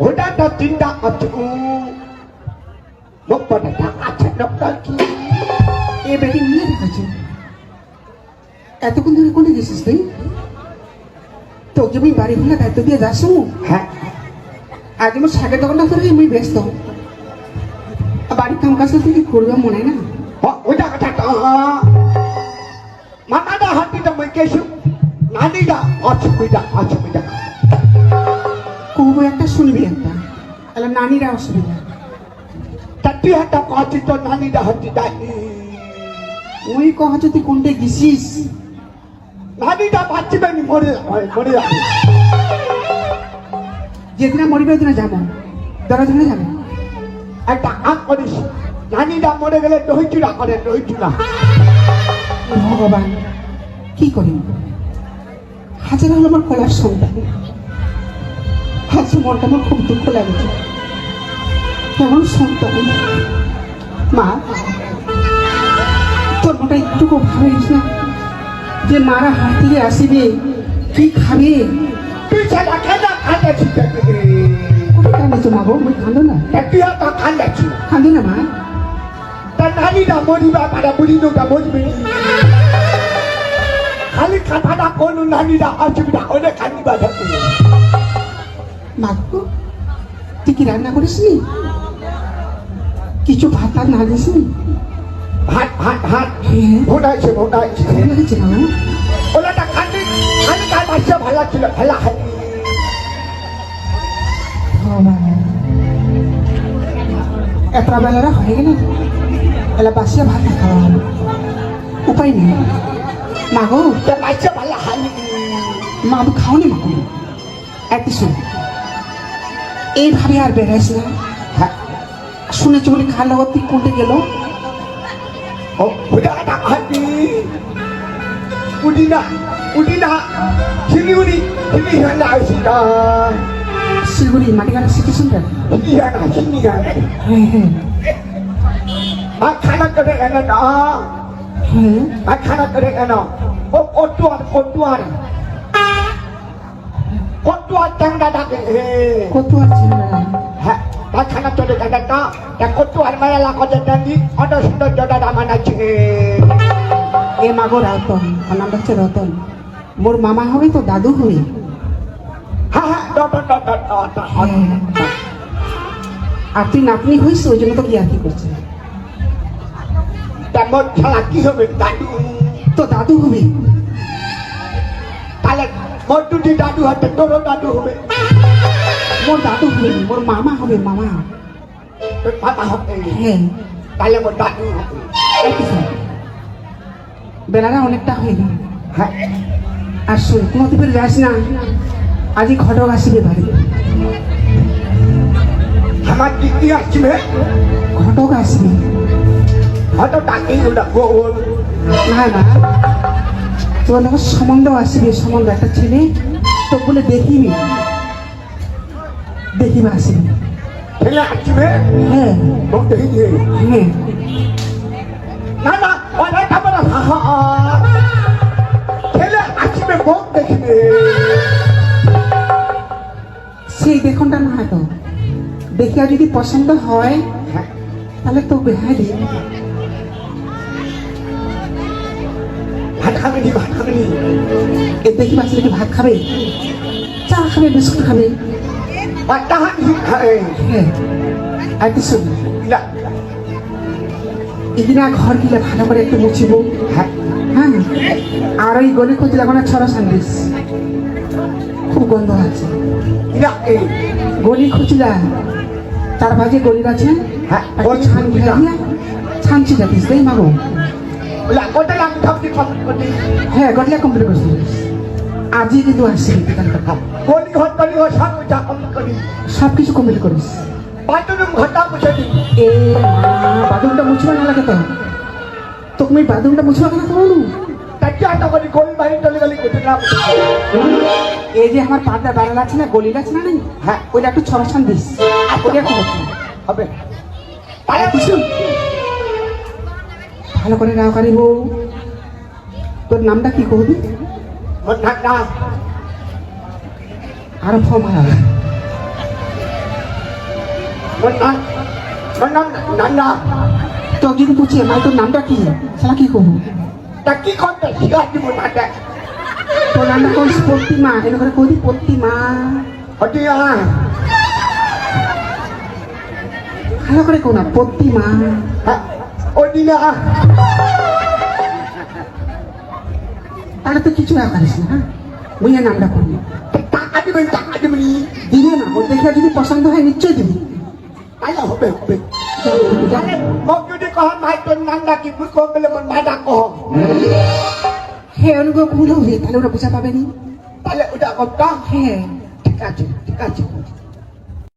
ওটা তো চিন্তা আছো এতক্ষণ ধরে কোনে গেছিস তুই তো জমি বাড়ি হলে দায়িত্ব দিয়ে যাস হ্যাঁ আগে মোট শাকের দোকানটা করে আমি ব্যস্ত বাড়ির কাম কাজটা তুই করবে মনে না ওইটা কথা మగడ హట్టిట మైకేషు నానిడ অসুবিধা অসুবিধা। কব একটা শুনবি একটা আলা নানিরা অসুবিধা। তাতি হাতা কাচি তো নানিডা হটিটা ওই কহ যদি কোনটা গিসিস নানিডা বাঁচবেনি মরে মরে যেদিনা মরিবে ওদিনা যাব। দরজনে যাবে? একটা আগ করিস নানিডা মরে গেলে দই চূড়া করে দই চূড়া ভগবান কি করি? হাজার হলো আমার কলার সন্তান। আজ মনটা আমার খুব দুঃখ লাগছে? কেমন সন্তান? মা তোর মনটা একটুকু ভাবিস না? যে মারা হাত থেকে আসিবে কি খাবে? কান্দিছো মা গো? মই কান্দো না? কান্দো না মা? তা নানিদা মরিবা মরবে। খালি কথাটা কোনো নানিদা অসুবিধা হলে কান্দিবা থাকে মা গো তুই কি রান্না করিসনি? কিছু ভাত আর না দিসনি ভাত ভাত ভাত। হ্যাঁ। ভোটাইছে ভোটাইছে। ভালো লেগেছে না? ওলাটা খালি খালি তার বাচ্চা ভালো ছিল খেলা খালি এত বেলারা হয়ে গেল। এলা বাসিয়া ভাত খাওয়া উপায় নেই। মা গো তার বাচ্চা ভালো খালি মা আমি খাওনি মা গো একই শোন এইভাবে আর বেড়াইস না। হ্যাঁ। শুনেছি বলে খাল তুই কোনটা গেল? ও ভোটাটা খালি উডি না উডি না। শিলিগুড়ি শিলি হানা আসিটা শিলিগুড়ি মাটি কাটা শিখেছেন হ্যাঁ হ্যাঁ। আর খানা না হ্যাঁ আর খানা করে কেন ও কটুয়ার কটুয়ার কটুয়ার চাংটা ডাকে কত আর ছিল না হ্যাঁ আর খানা চলে গেল না তা কটুয়ার মায়ালা কত জানি অত সুন্দর জটা দামান আছে এ মাগো রতন নামটা হচ্ছে রতন মোর মামা হবে তো দাদু হবে হ্যাঁ হ্যাঁ ডট ডট ডট আর তুই নাতনি হইস ওই জন্য তো কি আর কি করছে তেমন খেলা কি হবে? দাদু। তো দাদু হবে। তাহলে মোর দুটি দাদু হাতে তোরও দাদু হবে। মোর দাদু হবে মোর মামা হবে মামা। তোর বাবা হবে। হ্যাঁ তাহলে মোর দাদু হবে। বেলাটা অনেকটা হয়ে গেল। হ্যাঁ আর শোন কোনো দিকে যাস না? আজই ঘটক আসিবে বাড়িতে আমার দিদি আসবে ঘটক আসবে হয়তো ওটা গোল না সম্বন্ধ আসবে সম্বন্ধ। একটা ছেলে তো বলে দেখিবি দেখিবে আসবে ছেলে আসবে হ্যাঁ। মোক দেখি হ্যাঁ। না না অনেক আমার ছেলে আসবে দেখবে সেই দেখনটা না তো। দেখিয়া যদি পছন্দ হয় হ্যাঁ। তাহলে তো বেহাই দিই ভাত খাবে নি ভাত খাবে নি? এ দেখি বাচ্চাটা কি ভাত খাবে? চা খাবে বিস্কুট খাবে। হ্যাঁ। আর কিছু না। না। ঘর গিলে ভালো করে একটু মুছিব। হ্যাঁ। হ্যাঁ। আর ওই গলি খুঁজে লাগো না ছড়া স্যান্ডউইচ। খুব গন্ধ আছে। গলি খুঁজলা। তার মাঝে গলির আছে। হ্যাঁ, ছানছি যাতিস তাই মাগো। কোটা থাকতে কমপ্লিট হ্যাঁ কমপ্লিট করছিস আজই কিন্তু আসছিলি দোকানটা গলি ঘর করি ও সব ওটা কমপ্লিট করি সব কিছু কমপ্লিট করিস বাথরুম ঘরটা মুছে দিই এ মা বাথরুমটা মুছবা না লাগে তো তো তুমি বাথরুমটা মুছবা কেন তোমার তাকে আটা করি গলি বাড়ি চলে গেলি কোথায় না এই যে আমার পাটা বাড়াল আছে না গলির আছে না নেই? হ্যাঁ ওইটা একটু ছড়াছান দিস ওইটা একটু হবে। কিছু ভালো করে নাও কারি বউ। তোর নামটা কি কহবি মোর ঠান্ডা আর ফর্ম হয় মোর নাম মোর নাম নান্না। তো যদি পুছি মাই তোর নামটা কি? সালা কি কহু তা কি করতে শিখা দিব নান্ডা তোর নামটা কোন প্রতিমা? এনে করে কদি প্রতিমা। হটিয়া। ভালো করে কোনা প্রতিমা। ওদিনা তাহলে তো কিছু না পারিস না হ্যাঁ? এর নামটা করবি টাকা দিবেন টাকা দিবেন দিবে না ওর দেখে যদি পছন্দ হয় নিশ্চয় দিবি। তাইলে হবে হবে। মোক যদি কহ মাই তোর নান্ডা কি মুই কহ বলে মোর মাইডা কহ। হ্যাঁ অনুগ্রহ ভুল হবে তাহলে ওরা বুঝা পাবে নি। তাহলে ওটা কথা হ্যাঁ ঠিক আছে ঠিক আছে।